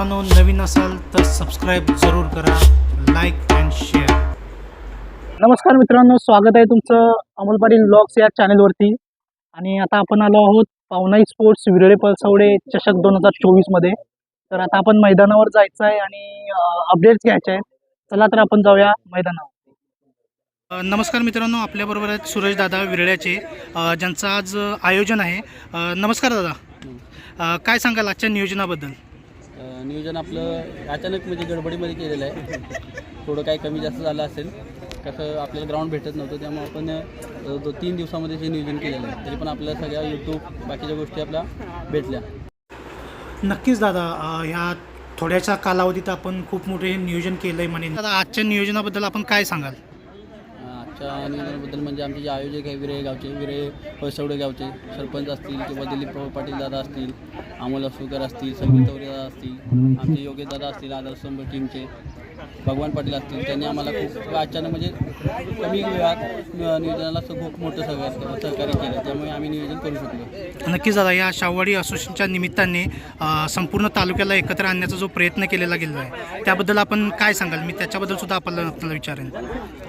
मित्रांनो नवीन असाल तर सबस्क्राईब जरूर करा लाईक अँड शेअर नमस्कार मित्रांनो स्वागत आहे तुमचं अमोल पाटील ब्लॉग्स या चॅनेलवरती आणि आता आपण आलो आहोत पावनाई स्पोर्ट्स विरळे पळसवडे चषक दोन हजार चोवीसमध्ये तर आता आपण मैदानावर जायचं आहे आणि अपडेट्स घ्यायचे आहेत. चला तर आपण जाऊया मैदानावर. नमस्कार मित्रांनो आपल्याबरोबर आहेत सुरेश दादा विरळ्याचे ज्यांचं आज आयोजन आहे. नमस्कार दादा. काय सांगाल आजच्या नियोजनाबद्दल? नियोजन आपलं अचानक म्हणजे गडबडीमध्ये केलेलं आहे. थोडं काही कमी जास्त झालं असेल. कसं आपल्याला ग्राउंड भेटत नव्हतं त्यामुळे आपण जो दो तीन दिवसामध्ये जे नियोजन केलेलं आहे तरी पण आपल्या सगळ्या यूट्यूब बाकीच्या गोष्टी आपल्या भेटल्या. नक्कीच दादा ह्या थोड्याशा कालावधीत आपण खूप मोठे नियोजन केलं आहे म्हणे. दादा आजच्या नियोजनाबद्दल आपण काय सांगाल? अ, नियोजनाबद्दल म्हणजे आमचे जे आयोजक आहे विरे गावचे विरे पळसवडे गावचे सरपंच असतील किंवा दिलीप पाटील दादा असतील अमोल असुकर असतील संगीत तवरे दादा असतील आमचे योगेश दादा असतील आदर्श टीमचे भगवान पाटील असतील त्यांनी आम्हाला खूप अचानक म्हणजे कमी वेळात नियोजनाला खूप मोठं सहकार्य सहकार्य केलं. त्यामुळे आम्ही नियोजन करू शकलो. नक्कीच दादा या शाहवाडी असोसिएशनच्या निमित्ताने संपूर्ण तालुक्याला एकत्र आणण्याचा जो प्रयत्न केलेला गेला आहे त्याबद्दल आपण काय सांगाल? मी त्याच्याबद्दल सुद्धा आपल्याला आपल्याला विचारेन.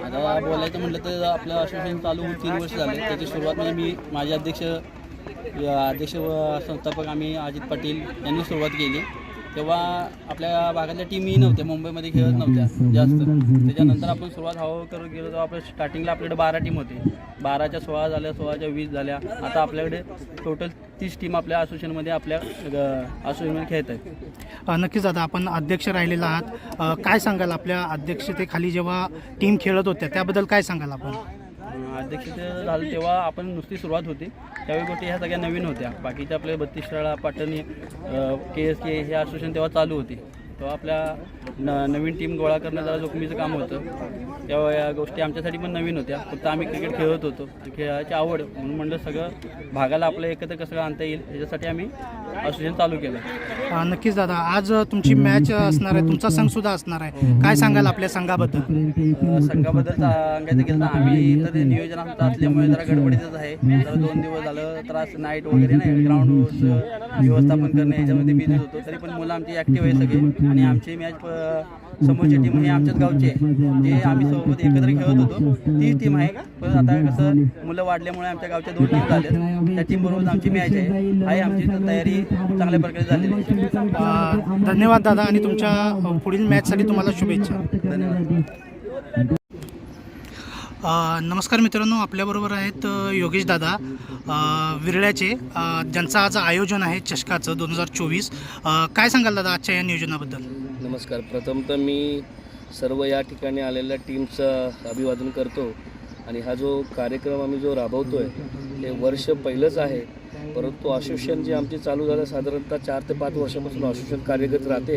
आता बोलायचं म्हटलं तर आपलं असोसिएशन चालू होऊन तीन वर्ष झाले. त्याची सुरुवात म्हणजे मी माझे अध्यक्ष अध्यक्ष व संस्थापक आम्ही अजित पाटील यांनी सुरुवात केली. तेव्हा आपल्या भागातल्या टीमही नव्हत्या मुंबईमध्ये खेळत नव्हत्या जास्त. त्याच्यानंतर आपण सुरुवात हळूहळू करत गेलो तेव्हा आपल्या स्टार्टिंगला आपल्याकडे बारा टीम होती. बाराच्या सोळा झाल्या सोळाच्या वीस झाल्या. आता आपल्याकडे टोटल तीस टीम आपल्या असोसिएशनमध्ये आपल्या असोसिएशनमध्ये खेळत आहेत नक्कीच दादा आपण अध्यक्ष राहिलेला आहात. काय सांगाल आपल्या अध्यक्षतेखाली जेव्हा टीम खेळत होत्या त्याबद्दल काय सांगाल आपण? अध्यक्ष झालं तेव्हा आपण नुसती सुरुवात होती. त्यावेळी गोष्टी ह्या सगळ्या नवीन होत्या. बाकीच्या आपल्या बत्तीस शाळा पाटणी के एस के हे असोसिएशन तेव्हा चालू होती. तेव्हा आपल्या न नवीन टीम गोळा करणं जरा जोखमीचं काम होतं. तेव्हा या गोष्टी आमच्यासाठी पण नवीन होत्या. फक्त आम्ही क्रिकेट खेळत होतो. खेळाची आवड म्हणून म्हणलं सगळं भागाला आपलं एकत्र कसं आणता येईल याच्यासाठी आम्ही असोसिएशन चालू केलं नक्कीच दादा. आज तुमची मॅच असणार आहे. तुमचा संघ सुद्धा असणार आहे. काय सांगाल आपल्या संघाबद्दल? अ, संघाबद्दल सांगायचं गेलं तर आम्ही तर ते नियोजन आमचं असल्यामुळे जरा गडबडीतच आहे. जरा दोन दिवस झालं तर असं नाईट वगैरे नाही. ग्राउंड व्यवस्थापन करणे याच्यामध्ये बिझी होतो. तरी पण मुलं आमची ॲक्टिव्ह आहे सगळे. आणि आमची मॅच समोरची टीम ही आमच्याच गावची. आहे जे आम्ही सोबत एकत्र खेळत होतो ती टीम आहे पण आता कसं मुलं वाढल्यामुळे आमच्या गावच्या दोन टीम झाल्या त्या टीम बरोबर आमची मॅच आहे. आहे आमची तयारी चांगल्या प्रकारे झालेली आहे. धन्यवाद दादा आणि तुमच्या पुढील मॅचसाठी तुम्हाला शुभेच्छा. धन्यवाद. नमस्कार मित्रांनो आपल्याबरोबर आहेत योगेश दादा विरळ्याचे. ज्यांचं आज आयोजन आहे चषकाचं दोन हजार चोवीस. काय सांगाल दादा आजच्या या नियोजनाबद्दल? नमस्कार. प्रथम तर मी सर्व या ठिकाणी आलेल्या टीमचं अभिवादन करतो. आणि हा जो कार्यक्रम आम्ही जो राबवतो आहे हे वर्ष पहिलंच आहे. परंतु असोसिएशन जे आमचे चालू झालं साधारणतः चार ते पाच वर्षापासून असोसिएशन कार्यरत राहते.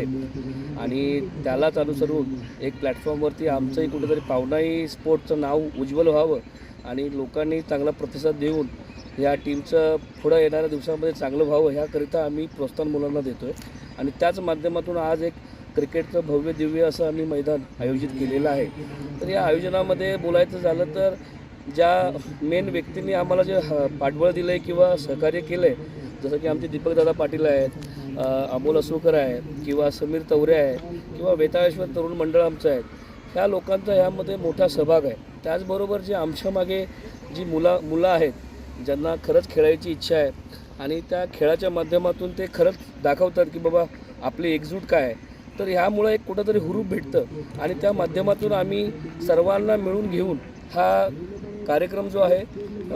आणि त्यालाच अनुसरून एक प्लॅटफॉर्मवरती आमचंही कुठेतरी पाहुणाही स्पोर्टचं नाव उज्ज्वल व्हावं आणि लोकांनी चांगला प्रतिसाद देऊन या टीमचं पुढं येणाऱ्या दिवसामध्ये चांगलं व्हावं ह्याकरिता आम्ही प्रोत्साहन मुलांना देतो आहे आणि त्याच माध्यमातून आज एक क्रिकेटचं भव्य दिव्य असं आम्ही मैदान आयोजित केलेलं आहे. तर या आयोजनामध्ये बोलायचं झालं तर ज्या मेन व्यक्तींनी आम्हाला जे ह- पाठबळ दिलं आहे किंवा सहकार्य केलं आहे जसं की आमचे दीपकदादा पाटील आहेत अमोल असोकर आहेत किंवा समीर तवरे आहे किंवा वेताळेश्वर तरुण मंडळ आमचं आहे ह्या लोकांचा ह्यामध्ये मोठा सहभाग आहे. त्याचबरोबर जे आमच्या मागे जी मुला मुलं आहेत ज्यांना खरंच खेळायची इच्छा आहे आणि त्या खेळाच्या माध्यमातून ते खरंच दाखवतात की बाबा आपली एकजूट काय आहे. तर ह्यामुळं एक कुठंतरी हुरूप भेटतं. आणि त्या माध्यमातून आम्ही सर्वांना मिळून घेऊन हा कार्यक्रम जो आहे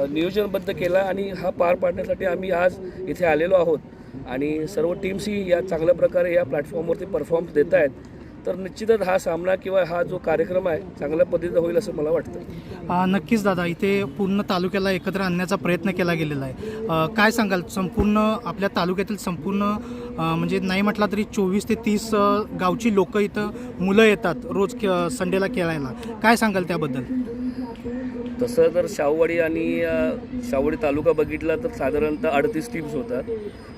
नियोजनबद्ध केला आणि हा पार पाडण्यासाठी आम्ही आज इथे आलेलो आहोत. आणि सर्व टीम्सही या चांगल्या प्रकारे या प्लॅटफॉर्मवरती परफॉर्म्स देत आहेत तर निश्चितच हा सामना किंवा हा जो कार्यक्रम आहे चांगल्या पद्धतीचा होईल असं मला वाटतं. नक्कीच दादा इथे पूर्ण तालुक्याला एकत्र आणण्याचा प्रयत्न केला गेलेला आहे. काय सांगाल? संपूर्ण आपल्या तालुक्यातील संपूर्ण म्हणजे नाही म्हटला तरी चोवीस ते तीस गावची लोक इथं मुलं येतात रोज संडेला खेळायला. काय सांगाल त्याबद्दल? तसं जर शाहूवाडी आणि शाहूवाडी तालुका बघितला तर साधारणतः अडतीस टीम्स होतात.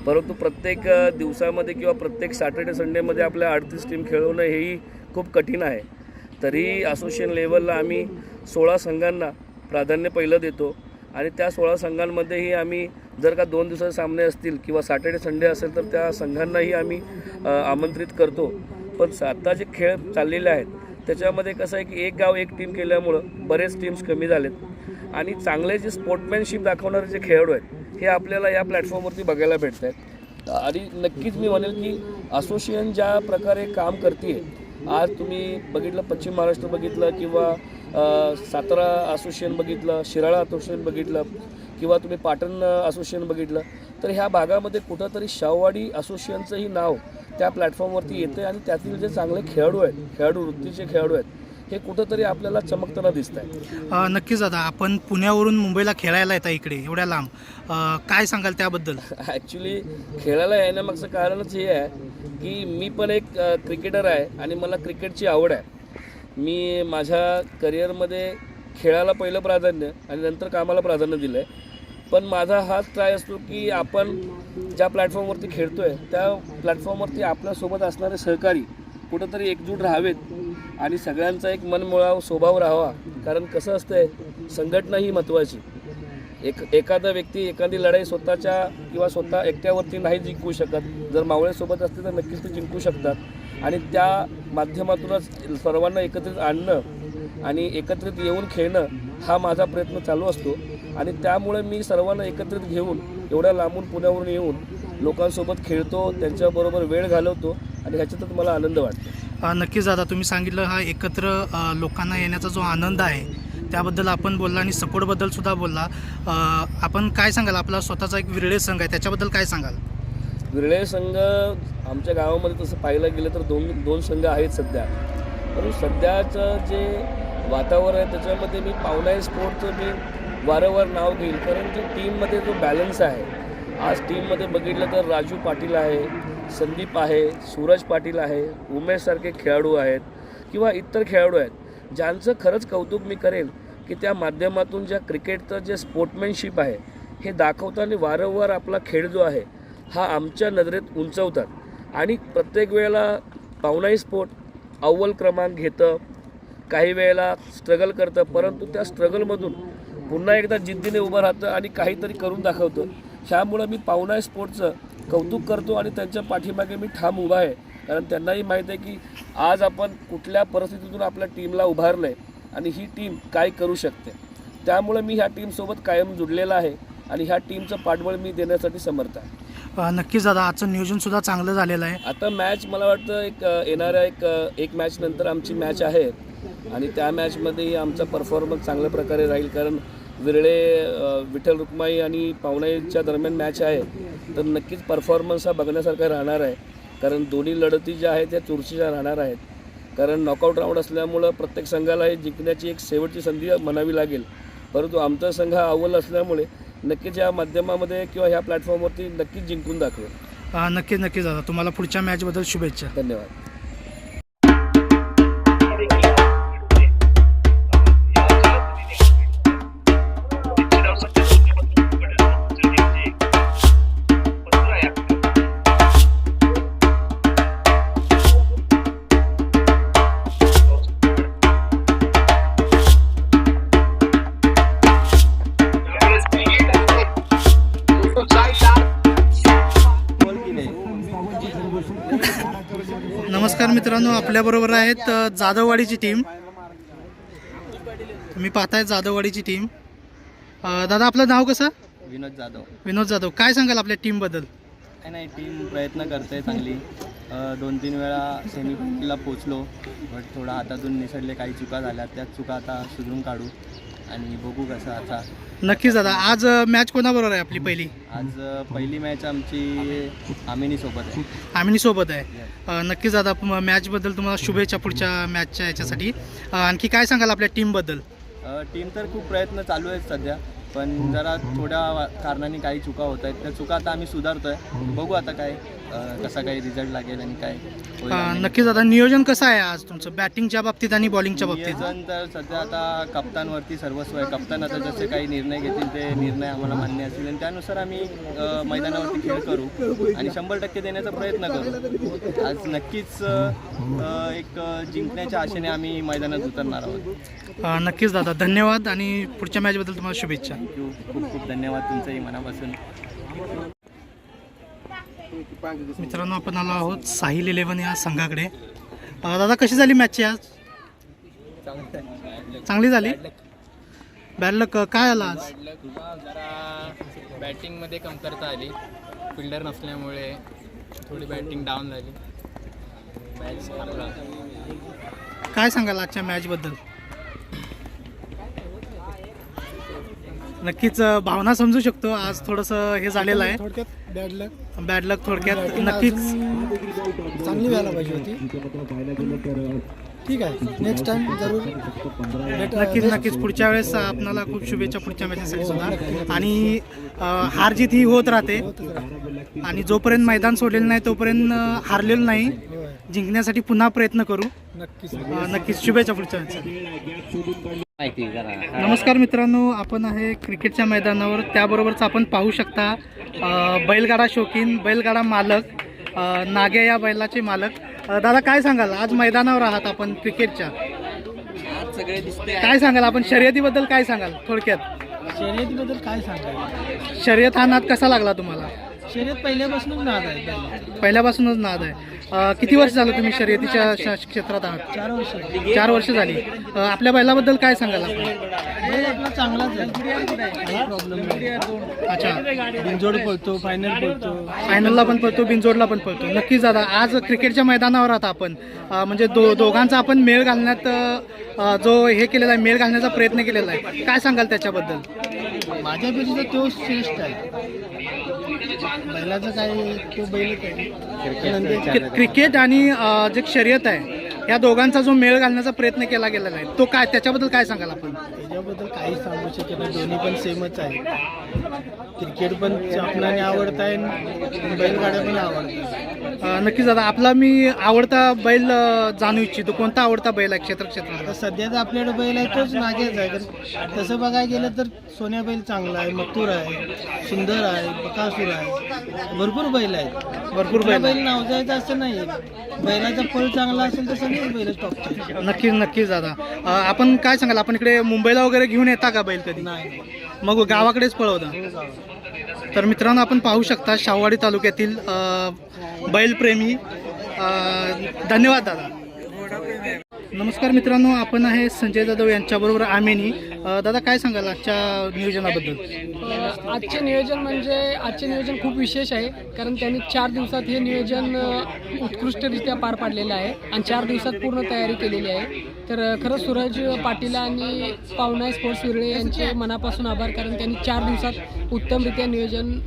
परंतु प्रत्येक दिवसामध्ये किंवा प्रत्येक सॅटर्डे संडेमध्ये आपल्या अडतीस टीम खेळवणं हेही खूप कठीण आहे. तरी असोसिएशन लेवलला आम्ही सोळा संघांना प्राधान्य पहिलं देतो आणि त्या सोळा संघांमध्येही आम्ही जर का दोन दिवसाचे सामने असतील किंवा सॅटर्डे संडे असेल तर त्या संघांनाही आम्ही आमंत्रित करतो. पण स- आता जे खेळ चाललेले आहेत त्याच्यामध्ये कसं आहे की एक गाव एक टीम केल्यामुळं बरेच टीम्स कमी झालेत. आणि चांगले जे स्पोर्टमॅनशिप दाखवणारे जे खेळाडू आहेत हे आपल्याला या प्लॅटफॉर्मवरती बघायला भेटत आहेत आणि नक्कीच मी म्हणेल की असोसिएशन ज्या प्रकारे काम करते आज तुम्ही बघितलं पश्चिम महाराष्ट्र बघितलं किंवा सातारा असोसिएशन बघितलं शिराळा असोसिएशन बघितलं किंवा तुम्ही पाटण असोसिएशन बघितलं तर ह्या भागामध्ये कुठंतरी शाहवाडी असोसिएशनचंही नाव त्या प्लॅटफॉर्मवरती येते आणि त्यातील जे चांगले खेळाडू आहेत खेळाडू वृत्तीचे खेळाडू आहेत हे कुठंतरी आपल्याला चमकताना दिसत आहे नक्कीच दादा आपण पुण्यावरून मुंबईला खेळायला येता इकडे एवढ्या लांब. काय सांगाल त्याबद्दल? ॲक्च्युली खेळायला येण्यामागचं कारणच हे आहे की मी पण एक क्रिकेटर आहे आणि मला क्रिकेटची आवड आहे. मी माझ्या करिअरमध्ये खेळाला पहिलं प्राधान्य आणि नंतर कामाला प्राधान्य दिलं आहे पण माझा हाच ट्राय असतो की आपण ज्या प्लॅटफॉर्मवरती खेळतो आहे त्या प्लॅटफॉर्मवरती आपल्यासोबत असणारे सहकारी कुठंतरी एकजूट राहावेत आणि सगळ्यांचा एक मनमुळाव स्वभाव राहावा. कारण कसं असतंय संघटना ही महत्त्वाची. एक एखादा व्यक्ती एखादी लढाई स्वतःच्या किंवा स्वतः एकट्यावरती नाही जिंकू शकत. जर मावळेसोबत असते तर नक्कीच ते जिंकू शकतात. आणि त्या माध्यमातूनच सर्वांना एकत्रित आणणं आणि एकत्रित येऊन खेळणं हा माझा प्रयत्न चालू असतो. आणि त्यामुळे मी सर्वांना एकत्रित घेऊन एवढ्या लांबून पुण्यावरून येऊन लोकांसोबत खेळतो त्यांच्याबरोबर वेळ घालवतो आणि ह्याच्यातच मला आनंद वाटतो. नक्कीच दादा तुम्ही सांगितलं हा एकत्र लोकांना येण्याचा जो आनंद आहे त्याबद्दल आपण बोलला आणि सपोर्टबद्दल सुद्धा बोलला. आपण काय सांगाल? आपला स्वतःचा एक विरळे संघ आहे त्याच्याबद्दल काय सांगाल? विरळे संघ आमच्या गावामध्ये तसं पाहायला गेलं तर दोन दोन संघ आहेत सध्या. परंतु सध्याचं जे वातावरण आहे त्याच्यामध्ये मी पावनाई स्पोर्टचं मी वारंवार नाव घेईल. कारण जो टीममध्ये जो बॅलन्स आहे आज टीममध्ये बघितलं तर राजू पाटील आहे संदीप आहे सूरज पाटील आहे उमेशसारखे खेळाडू आहेत किंवा इतर खेळाडू आहेत ज्यांचं खरंच कौतुक मी करेन की त्या माध्यमातून ज्या क्रिकेटचं जे स्पोर्टमॅनशिप आहे हे दाखवताना वारंवार आपला खेळ जो आहे हा आमच्या नजरेत उंचवतात. आणि प्रत्येक वेळेला पावनाई स्पोर्ट अव्वल क्रमांक घेतं काही वेळेला स्ट्रगल करतं परंतु त्या स्ट्रगलमधून पुन्हा एकदा जिद्दीने उभं राहतं आणि काहीतरी करून दाखवतं. ह्यामुळं मी पावनाई स्पोर्टचं कौतुक करतो आणि त्यांच्या पाठीमागे मी ठाम उभा आहे. कारण त्यांनाही माहीत आहे की आज आपण कुठल्या परिस्थितीतून आपल्या टीमला उभारलं आहे आणि ही टीम काय करू शकते. त्यामुळे मी ह्या टीमसोबत कायम जुडलेला आहे आणि ह्या टीमचं पाठबळ मी देण्यासाठी समर्थ आहे. नक्कीच दादा आजचं नियोजन सुद्धा चांगलं झालेलं आहे. आता मॅच मला वाटतं एक येणाऱ्या एक एक मॅच नंतर आमची मॅच आहे. आणि त्या मॅचमध्येही आमचा परफॉर्मन्स चांगल्या प्रकारे राहील. कारण विरळे विठ्ठल रुक्माई आणि पावणाईच्या दरम्यान मॅच आहे. तर नक्कीच परफॉर्मन्स हा बघण्यासारखा राहणार आहे. कारण दोन्ही लढती ज्या आहेत त्या चुरशीच्या राहणार आहेत. कारण नॉकआउट राऊंड असल्यामुळं प्रत्येक संघाला हे जिंकण्याची एक शेवटची संधी म्हणावी लागेल. परंतु आमचा संघ हा अव्वल असल्यामुळे नक्कीच या माध्यमामध्ये किंवा ह्या प्लॅटफॉर्मवरती नक्कीच जिंकून दाखवेल. नक्कीच नक्कीच दादा. तुम्हाला पुढच्या मॅचबद्दल शुभेच्छा. धन्यवाद. आपल्याबरोबर आहेत जाधववाडीची टीम. तुम्ही पाहताय जाधववाडीची टीम. दादा आपलं नाव कसं? विनोद जाधव. विनोद जाधव. काय सांगाल आपल्या टीमबद्दल काय नाही टीम प्रयत्न करते चांगली. दोन तीन वेळा सेमीफायनलला पोचलो बट थोडा हातातून निसटले काही चुका झाल्या त्या चुका आता सुधरून काढू. आणि बघू कसं आता नक्कीच दादा आज मॅच कोणाबरोबर आहे आपली पहिली? आज पहिली मॅच आमची आमिनीसोबत आहे. आम्ही सोबत आहे अ, नक्कीच दादा म- मॅचबद्दल तुम्हाला शुभेच्छा पुढच्या मॅचच्या याच्यासाठी. अ, आणखी काय सांगाल आपल्या टीमबद्दल अ, टीम तर खूप प्रयत्न चालू आहेत सध्या पण जरा थोड्या वा- कारणाने काही चुका होत आहेत. त्या चुका आता आम्ही सुधारतो आहे बघू आता काय कसा काही रिझल्ट लागेल आणि काय होईल अ, आणि नक्कीच दादा नियोजन कसं आहे आज तुमचं? बॅटिंगच्या बाबतीत आणि बॉलिंगच्या बाबतीत? नियोजन तर सध्या आता कप्तानवरती सर्वस्व आहे. कप्तान आता जसे काही निर्णय घेतील ते निर्णय आम्हाला मान्य असतील. आणि त्यानुसार आम्ही अ, मैदानावरती खेळ करू आणि शंभर टक्के देण्याचा प्रयत्न करू. आज नक्कीच अ, अ, एक अ, जिंकण्याच्या आशेने आम्ही मैदानात उतरणार आहोत. अ, नक्कीच दादा. धन्यवाद आणि पुढच्या मॅचबद्दल तुम्हाला शुभेच्छा. थँक्यू खूप खूप धन्यवाद तुमचंही मनापासून. मित्रांनो आपण आलो आहोत साहिल इलेव्हन या संघाकडे. दादा कशी झाली मॅचची आज? चांगली झाली? बॅड लक काय आला आज? जरा बॅटिंगमध्ये कमतरता आली. फिल्डर नसल्यामुळे थोडी बॅटिंग डाऊन झाली. मॅच काय सांगाल आजच्या मॅचबद्दल नक्कीच भावना समजू शकतो. आज थोडंसं हे झालेलं आहे. थोडक्यात बॅड लक बॅड लक थोडक्यात. नक्कीच. चांगली व्हायला पाहिजे होती. ठीक आहे. नेक्स्ट टाइम जरूर. नक्कीच नक्कीच. पुढच्या वेळेस आपणाला खूप शुभेच्छा पुढच्या मॅचेससाठी सुद्धा. आणि हार जीत ही होत राहते. आणि जोपर्यंत मैदान सोडलेलं नाही तोपर्यंत हारलेलं नाही. जिंकण्यासाठी पुन्हा प्रयत्न करू. नक्कीच. नक्कीच. शुभेच्छा पुढच्या नमस्कार मित्रांनो आपण आहे क्रिकेटच्या मैदानावर. त्याबरोबरच आपण पाहू शकता बैलगाडा शौकीन बैलगाडा मालक अ, नाग्या या बैलाचे मालक. दादा काय सांगाल? आज मैदानावर आहात आपण क्रिकेटच्या. सगळे दिसते काय सांगाल? आपण शर्यतीबद्दल काय सांगाल थोडक्यात? शर्यतीबद्दल काय सांगायचं शर्यत हा नाद कसा लागला तुम्हाला? शर्यत पहिल्यापासूनच नाद आहे. बैलाचा. पहिल्यापासूनच नाद आहे. अ, किती वर्ष झालं तुम्ही शर्यतीच्या श- क्षेत्रात आहात? चार वर्ष चार वर्ष झाली. अ, आपल्या बैलाबद्दल काय सांगाल आपण? बैल आपला चांगलाच आहे. प्रॉब्लेम नाही. अच्छा. पळतो फायनल पळतो. फायनलला पण पळतो बिनजोडला पण पळतो. नक्कीच दादा आज क्रिकेटच्या मैदानावर आहात आपण. अ, म्हणजे दो दोघांचा आपण मेळ घालण्यात अ, जो हे केलेला आहे मेळ घालण्याचा प्रयत्न केलेला आहे. काय सांगाल त्याच्याबद्दल? माझ्यापेक्षा तो श्रेष्ठ आहे. बैलाचं काय तो बैल क्रिकेट आणि जे शर्यत आहे या दोघांचा जो मेळ घालण्याचा प्रयत्न केला गेलेला आहे तो काय त्याच्याबद्दल काय सांगाल आपण? त्याच्याबद्दल काहीच सांगू शकत नाही दोन्ही पण सेमच आहे. क्रिकेट पण आपल्याला आवडत आहे आणि बैलगाड्या पण आवडतात. अ, नक्कीच दादा आपला मी आवडता बैल अ, जाणू इच्छितो. कोणता आवडता बैल आहे क्षेत्र आता क्षेत्रात? सध्या तर आपल्याकडे बैल आहे तोच नागेच आहे. कारण तसं बघायला गेलं तर सोन्या बैल चांगला आहे मथुर आहे सुंदर आहे बकासूर आहे. भरपूर बैल आहेत. भरपूर बैल बैल नाव जायचं असं नाही बैलाचा पळ चांगला असेल टॉपचे नक्कीच नक्कीच दादा. अ, आपण काय सांगाल? आपण इकडे मुंबईला वगैरे घेऊन येता का बैल कधी? मग गावाकडेच पळवता? तर मित्रांनो आपण पाहू शकता शाहवाडी तालुक्यातील अ, बैलप्रेमी. अ, धन्यवाद दादा. नमस्कार मित्रांनो आपण आहे संजय जाधव यांच्याबरोबर आमेनी अ, दादा काय सांगाल आजच्या नियोजनाबद्दल? आजचे नियोजन म्हणजे आजचे नियोजन खूप विशेष आहे कारण त्यांनी चार दिवसात हे नियोजन उत्कृष्टरित्या पार पाडलेलं आहे आणि चार दिवसात पूर्ण तयारी केलेली आहे. तर खरंच सूरज पाटील आणि पावना स्पोर्ट्स विरळे यांचे मनापासून आभार कारण त्यांनी चार दिवसात उत्तमरित्या नियोजन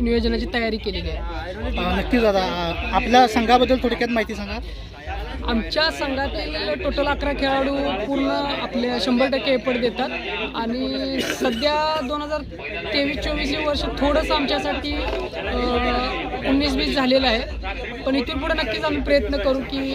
नियोजनाची तयारी केलेली आहे. नक्कीच दादा. आपल्या संघाबद्दल थोडक्यात माहिती सांगा. आमच्या संघातील टोटल अकरा खेळाडू पूर्ण आपल्या शंभर टक्के एफर्ट देतात. आणि सध्या दोन हजार तेवीस चोवीस हे वर्ष थोडंसं आमच्यासाठी उन्नीस वीस झालेलं आहे. पण इथून पुढे नक्कीच आम्ही प्रयत्न करू की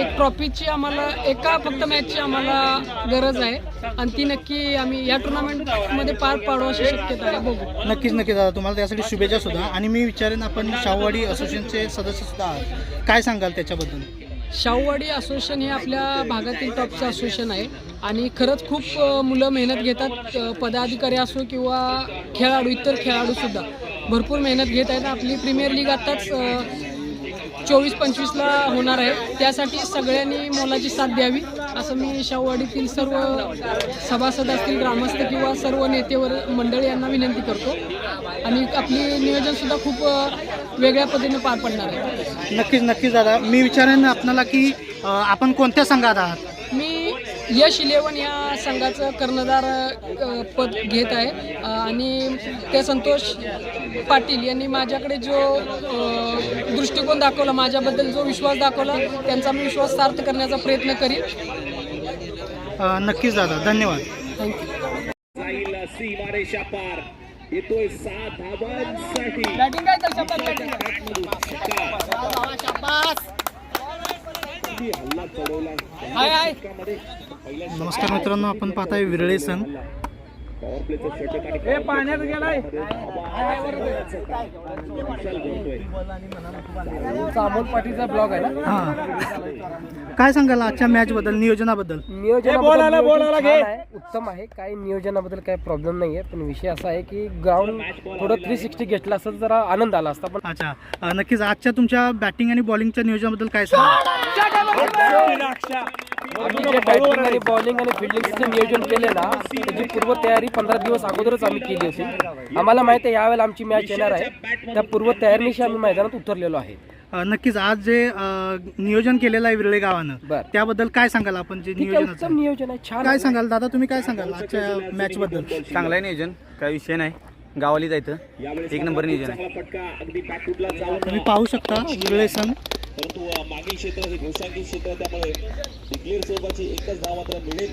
एक ट्रॉफीची आम्हाला एका फक्त मॅचची आम्हाला गरज आहे. आणि ती नक्की आम्ही या टुर्नामेंटमध्ये पार पाडू अशी शक्यता आहे. बघू. नक्कीच नक्कीच दादा. तुम्हाला त्यासाठी शुभेच्छा सुद्धा. आणि मी विचारेन आपण शाहवाडी असोसिएशनचे सदस्य सुद्धा आहात. काय सांगाल त्याच्याबद्दल? शाहूवाडी असोसिएशन हे आपल्या भागातील टॉपचं असोसिएशन आहे. आणि खरंच खूप मुलं मेहनत घेतात. पदाधिकारी असो किंवा खेळाडू इतर खेळाडूसुद्धा भरपूर मेहनत घेत आहेत. आपली प्रीमियर लीग आत्ताच चोवीस पंचवीसला होणार आहे. त्यासाठी सगळ्यांनी मोलाची साथ द्यावी. असं मी शाहूवाडीतील सर्व सभासद असतील ग्रामस्थ किंवा सर्व नेतेवर मंडळी यांना विनंती करतो. आणि आपली नियोजनसुद्धा खूप वेगळ्या पद्धतीने पार पडणार आहे. नक्कीच नक्कीच दादा. मी विचारेन आपणाला की अ, आपण कोणत्या संघात आहात? यश इलेवन या संघाचं कर्णधार पद घेत आहे. आणि ते संतोष पाटील यांनी माझ्याकडे जो दृष्टिकोन दाखवला माझ्याबद्दल जो विश्वास दाखवला त्यांचा मी विश्वास सार्थ करण्याचा प्रयत्न करीन. नक्कीच दादा धन्यवाद. थँक्यू सीमारेषा पार बॅटिंग काय तर शपथ बॅटिंग नमस्कार मित्रांनो आपण पाहताय विरळे संघ अमोल पाटीलचा ब्लॉग आहे ना? हां. काय सांगाल आजच्या मॅचबद्दल नियोजनाबद्दल? नियोजनाबद्दल छान आहे. उत्तम आहे. काही नियोजनाबद्दल काही प्रॉब्लेम नाही आहे पण विषय असा आहे की ग्राउंड थोडं थ्री सिक्स्टी घेतलं असतं तर जरा आनंद आला असता. पण अच्छा. अ, नक्कीच आजच्या तुमच्या बॅटिंग आणि बॉलिंगच्या नियोजनाबद्दल काय सांगाल? आम्ही जे बॅटिंग आणि बॉलिंग आणि फिल्डिंगचं नियोजन केले ना त्याची पूर्वतयारी पंधरा दिवस अगोदरच आम्ही केली होती आम्हाला माहिती आहे यावेळेला आमची मॅच येणार आहे. त्या पूर्वतयारीनिशी आम्ही मैदानात उतरलेलो आहे. नक्कीच. आज जे नियोजन केलेलं आहे विरळे गावानं. त्याबद्दल काय सांगाल आपण जे नियोजन नियोजन आहे. छान काय. सांगाल? दादा तुम्ही काय सांगाल आजच्या मॅच बद्दल? चांगलं आहे नियोजन. काय विषय नाही. गावाली जायचं एक नंबर नियोजन आहे. तुम्ही पाहू शकता विरळे संघ परंतु मागील क्षेत्र हे घोषांकित क्षेत्र त्यामुळे डिक्लेअर स्वरूपाची एकच धाव मात्र मिळेल.